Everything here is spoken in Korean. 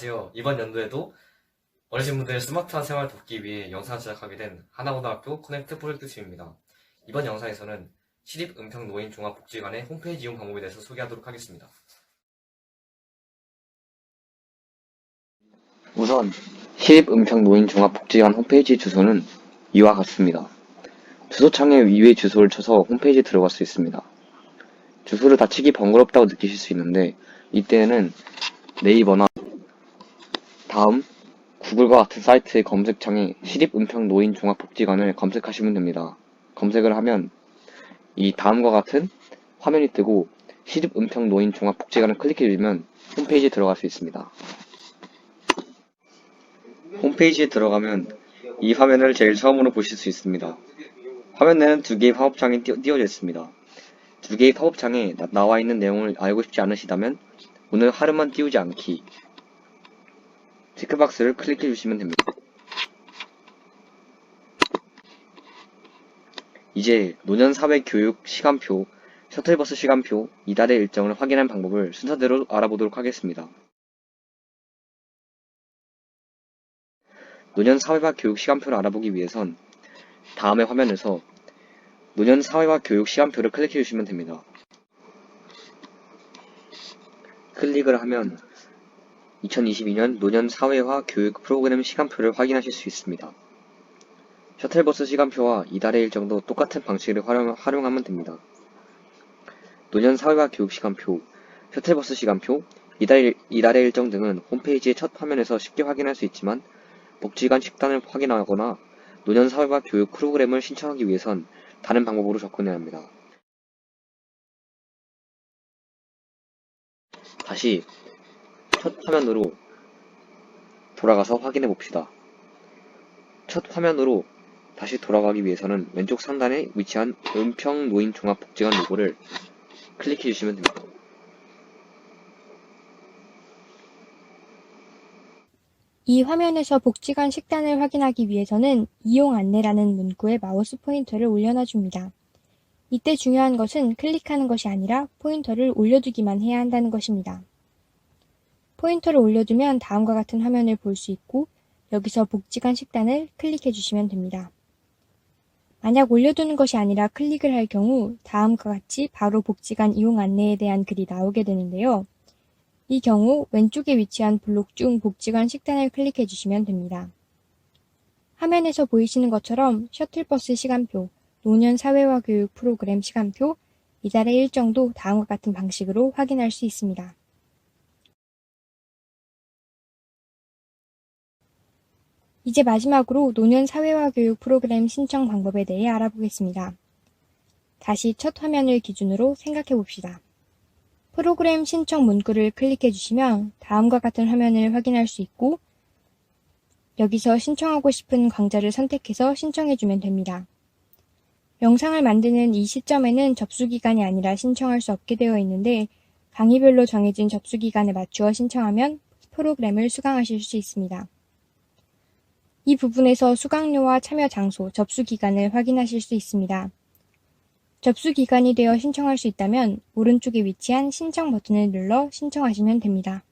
안녕하세요. 이번 연도에도 어르신분들의 스마트한 생활을 돕기 위해 영상을 제작하게 된 하나고등학교 커넥트 프로젝트 팀입니다. 이번 영상에서는 시립은평노인 종합복지관의 홈페이지 이용 방법에 대해서 소개하도록 하겠습니다. 우선 시립은평노인종합복지관 홈페이지 주소는 이와 같습니다. 주소창에 위의 주소를 쳐서 홈페이지에 들어갈 수 있습니다. 주소를 다 치기 번거롭다고 느끼실 수 있는데 이때는 네이버나 다음 구글과 같은 사이트의 검색창에 시립은평노인종합복지관을 검색하시면 됩니다. 검색을 하면 이 다음과 같은 화면이 뜨고 시립은평노인종합복지관을 클릭해 주시면 홈페이지에 들어갈 수 있습니다. 홈페이지에 들어가면 이 화면을 제일 처음으로 보실 수 있습니다. 화면에는 두 개의 팝업창이 띄워져 있습니다. 두 개의 팝업창에 나- 나와 있는 내용을 알고 싶지 않으시다면 오늘 하루만 띄우지 않기 체크박스를 클릭해 주시면 됩니다. 이제 노년사회 교육 시간표, 셔틀버스 시간표, 이달의 일정을 확인한 방법을 순서대로 알아보도록 하겠습니다. 노년 사회와 교육 시간표를 알아보기 위해선 다음의 화면에서 노년 사회와 교육 시간표를 클릭해 주시면 됩니다. 클릭을 하면 2022년 노년 사회화 교육 프로그램 시간표를 확인하실 수 있습니다. 셔틀버스 시간표와 이달의 일정도 똑같은 방식을 활용, 활용 하면 됩니다. 노년 사회화 교육 시간표, 셔틀버스 시간표, 이달, 이달의 일정 등은 홈페이지의 첫 화면에서 쉽게 확인할 수 있지만 복지관 식단을 확인하거나 노년 사회와 교육 프로그램을 신청하기 위해선 다른 방법으로 접근해야 합니다. 다시 첫 화면으로 돌아가서 확인해 봅시다. 첫 화면으로 다시 돌아가기 위해서는 왼쪽 상단에 위치한 은평 노인 종합복지관 로고를 클릭해 주시면 됩니다. 이 화면에서 복지관 식단을 확인하기 위해서는 이용 안내라는 문구에 마우스 포인터를 올려놔 줍니다. 이때 중요한 것은 클릭하는 것이 아니라 포인터를 올려두기만 해야 한다는 것입니다. 포인터를 올려두면 다음과 같은 화면을 볼 수 있고 여기서 복지관 식단을 클릭해 주시면 됩니다. 만약 올려두는 것이 아니라 클릭을 할 경우 다음과 같이 바로 복지관 이용 안내에 대한 글이 나오게 되는데요. 이 경우 왼쪽에 위치한 블록 중 복지관 식단을 클릭해 주시면 됩니다. 화면에서 보이시는 것처럼 셔틀버스 시간표, 노년 사회화 교육 프로그램 시간표, 이달의 일정도 다음과 같은 방식으로 확인할 수 있습니다. 이제 마지막으로 노년 사회화 교육 프로그램 신청 방법에 대해 알아보겠습니다. 다시 첫 화면을 기준으로 생각해 봅시다. 프로그램 신청 문구를 클릭해 주시면 다음과 같은 화면을 확인할 수 있고 여기서 신청하고 싶은 강좌를 선택해서 신청해 주면 됩니다. 영상을 만드는 이 시점에는 접수 기간이 아니라 신청할 수 없게 되어 있는데 강의별로 정해진 접수 기간에 맞추어 신청하면 프로그램을 수강하실 수 있습니다. 이 부분에서 수강료와 참여 장소, 접수 기간을 확인하실 수 있습니다. 접수 기간이 되어 신청할 수 있다면 오른쪽에 위치한 신청 버튼을 눌러 신청하시면 됩니다.